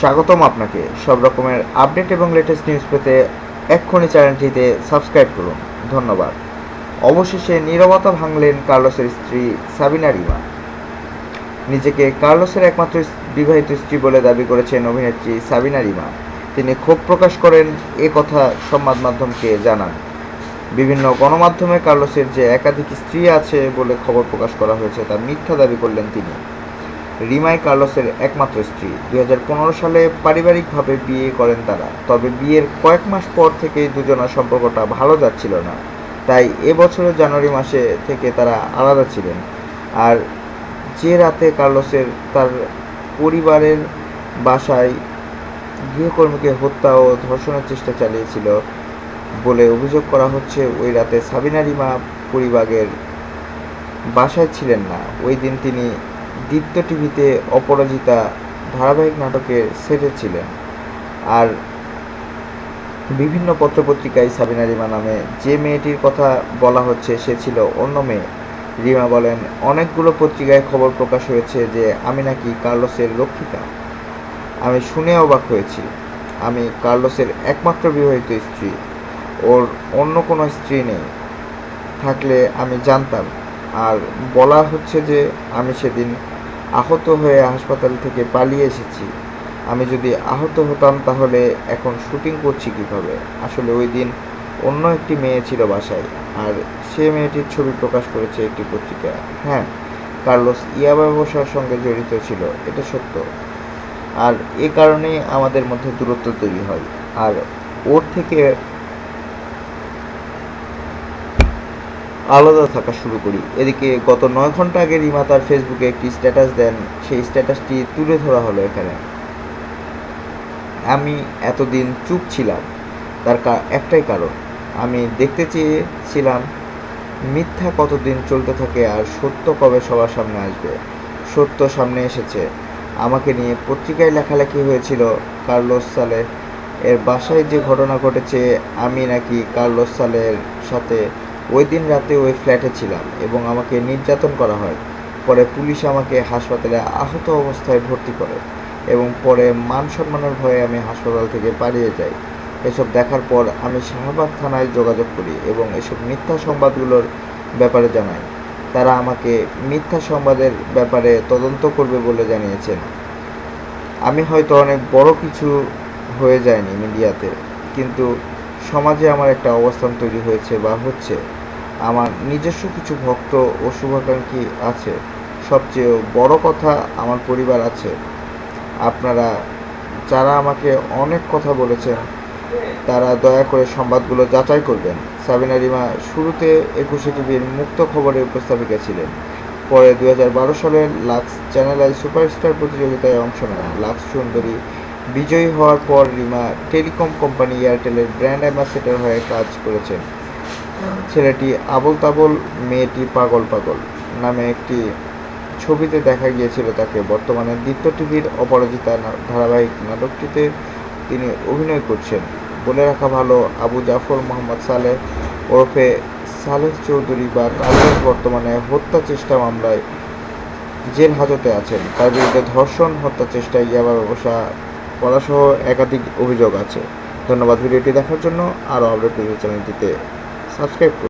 স্বাগতম আপনাকে। সব রকমের আপডেট এবং লেটেস্ট নিউজ পেতে এক্ষুনি চ্যানেলটিতে সাবস্ক্রাইব করুন। ধন্যবাদ। অবশেষে নীরবতা ভাঙলেন কার্লোসের স্ত্রী সাবিনা রিমা। নিজেকে কার্লোসের একমাত্র বিবাহিত স্ত্রী বলে দাবি করেছেন অভিনেত্রী সাবিনা রিমা। তিনি ক্ষোভ প্রকাশ করেন, এ কথা সংবাদ মাধ্যমকে জানান। বিভিন্ন গণমাধ্যমে কার্লোসের যে একাধিক স্ত্রী আছে বলে খবর প্রকাশ করা হয়েছে, তা মিথ্যা দাবি করলেন তিনি। রিমাই কার্লোসের একমাত্র স্ত্রী। দু হাজার পনেরো সালে পারিবারিকভাবে বিয়ে করেন তারা। তবে বিয়ের কয়েক মাস পর থেকেই দুজনের সম্পর্কটা ভালো যাচ্ছিল না। তাই এবছরের জানুয়ারি মাসে থেকে তারা আলাদা ছিলেন। আর যে রাতে কার্লোসের তার পরিবারের বাসায় গৃহকর্মীকে হত্যা ও ধর্ষণের চেষ্টা চালিয়েছিল বলে অভিযোগ করা হচ্ছে, ওই রাতে সাবিনা রিমা পরিবারের বাসায় ছিলেন না। ওই দিন তিনি দীপ্ত টিভিতে অপরাজিতা ধারাবাহিক নাটকে সেটে ছিলেন আর বিভিন্ন পত্রপত্রিকায় সাবিনা রিমা নামে যে মেয়েটির কথা বলা হচ্ছে, সে ছিল অন্য মেয়ে। রিমা বলেন, অনেকগুলো পত্রিকায় খবর প্রকাশ হয়েছে যে আমি নাকি কার্লোসের রক্ষিতা। আমি শুনে অবাক হয়েছি। আমি কার্লোসের একমাত্র বিবাহিত স্ত্রী। ওর অন্য কোনো স্ত্রী নেই। থাকলে আমি জানতাম আর বলা হচ্ছে যে আমি সেদিন আহত হয়ে হাসপাতাল থেকে পালিয়ে এসেছি। আমি যদি আহত হতাম তাহলে এখন শুটিং করছি কীভাবে? আসলে ওই দিন অন্য একটি মেয়ে ছিল বাসায় আর সে মেয়েটির ছবি প্রকাশ করেছে একটি পত্রিকা। হ্যাঁ কার্লোস ইয়াবা ব্যবসার সঙ্গে জড়িত ছিল, এটা সত্য। আর এ কারণেই আমাদের মধ্যে দূরত্ব তৈরি হয়। আর ওর থেকে আলাদা থাকা শুরু করি। এদিকে গত নয় ঘণ্টা আগে রিমা তার ফেসবুকে একটি স্ট্যাটাস দেন। সেই স্ট্যাটাসটি তুলে ধরা হলো এখানে। আমি এতদিন চুপ ছিলাম। তার একটাই কারণ, আমি দেখতে চেয়েছিলাম মিথ্যা কতদিন চলতে থাকে আর সত্য কবে সবার সামনে আসবে। সত্য সামনে এসেছে। আমাকে নিয়ে পত্রিকায় লেখালেখি হয়েছিল কার্লোস সালে। এর বাসায় যে ঘটনা ঘটেছে, আমি নাকি কার্লোস সালের সাথে ওই দিন রাতে ওই ফ্ল্যাটে ছিলাম এবং আমাকে নির্যাতন করা হয়। পরে পুলিশ আমাকে হাসপাতালে আহত অবস্থায় ভর্তি করে এবং পরে মান সম্মানের ভয়ে আমি হাসপাতাল থেকে পালিয়ে যাই। এসব দেখার পর আমি শাহবাগ থানায় যোগাযোগ করি এবং এসব মিথ্যা সংবাদগুলোর ব্যাপারে জানাই। তারা আমাকে মিথ্যা সংবাদের ব্যাপারে তদন্ত করবে বলে জানিয়েছেন। আমি হয়তো অনেক বড় কিছু হয়ে যায়নি মিডিয়াতে, কিন্তু সমাজে আমার একটা অবস্থান তৈরি হয়েছে বা হচ্ছে। আমার নিজস্ব কিছু ভক্ত ও শুভাকাঙ্ক্ষী আছে। সবচেয়ে বড় কথা আমার পরিবার আছে। আপনারা, যারা আমাকে অনেক কথা বলেছেন, তারা দয়া করে সংবাদগুলো যাচাই করবেন। সাবিনা রিমা শুরুতে একুশে টিভির মুক্ত খবরের উপস্থাপিকা ছিলেন। পরে দু সালের লাক্স চ্যানেল আই সুপারস্টার প্রতিযোগিতায় অংশ নেন। লাক্স সুন্দরী বিজয়ী হওয়ার পর রিমা টেলিকম কোম্পানি এয়ারটেলের ব্র্যান্ড অ্যাম্বাসেডর হয়ে কাজ করেছেন। ছেলেটি আবল তাবল মেয়েটি পাগল পাগল নামে একটি ছবিতে দেখা গিয়েছিল তাকে। বর্তমানে দীপ্ত টিভির অপরাজিতা ধারাবাহিক নাটকটিতে তিনি অভিনয় করছেন। বলে রাখা ভালো, আবু জাফর মোহাম্মদ সালেহ ওরফে সালেহ চৌধুরী বা কালুস বর্তমানে হত্যা চেষ্টা মামলায় জেল হাজতে আছেন। তার বিরুদ্ধে ধর্ষণ, হত্যা চেষ্টা ইয়াবা ব্যবসা করাসহ একাধিক অভিযোগ আছে। ধন্যবাদ, ভিডিওটি দেখার জন্য আরও আপডেট চ্যানেলটিতে সাবস্ক্রাইব করুন